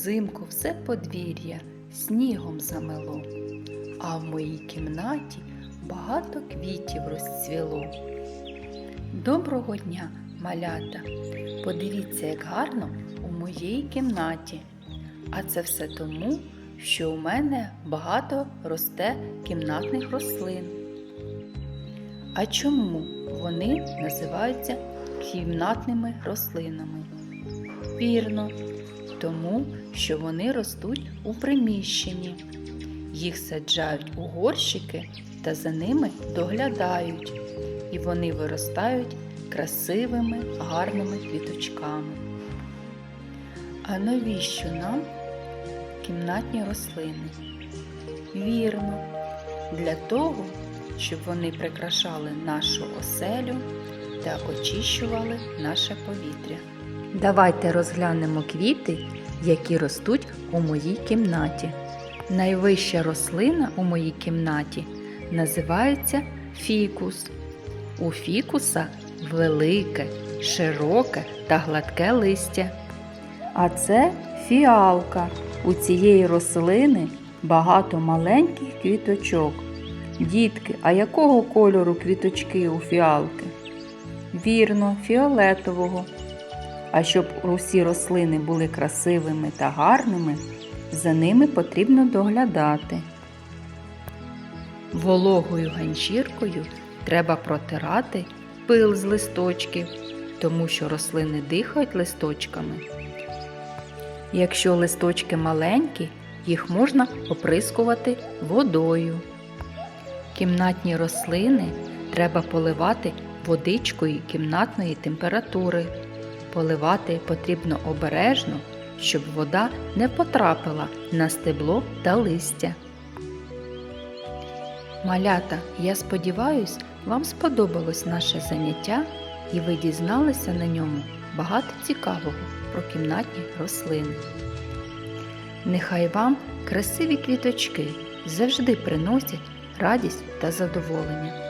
Взимку все подвір'я снігом замело, а в моїй кімнаті багато квітів розцвіло. Доброго дня, малята! Подивіться, як гарно у моїй кімнаті. А це все тому, що у мене багато росте кімнатних рослин. А чому вони називаються кімнатними рослинами? Вірно, тому що вони ростуть у приміщенні. Їх саджають у горщики та за ними доглядають, і вони виростають красивими, гарними квіточками. А навіщо нам кімнатні рослини? Вірно, для того, щоб вони прикрашали нашу оселю та очищували наше повітря. Давайте розглянемо квіти, які ростуть у моїй кімнаті. Найвища рослина у моїй кімнаті називається фікус. У фікуса велике, широке та гладке листя. А це фіалка. У цієї рослини багато маленьких квіточок. Дітки, а якого кольору квіточки у фіалки? Вірно, фіолетового. А щоб усі рослини були красивими та гарними, за ними потрібно доглядати. Вологою ганчіркою треба протирати пил з листочків, тому що рослини дихають листочками. Якщо листочки маленькі, їх можна оприскувати водою. Кімнатні рослини треба поливати водичкою кімнатної температури. Поливати потрібно обережно, щоб вода не потрапила на стебло та листя. Малята, я сподіваюсь, вам сподобалось наше заняття і ви дізналися на ньому багато цікавого про кімнатні рослини. Нехай вам красиві квіточки завжди приносять радість та задоволення.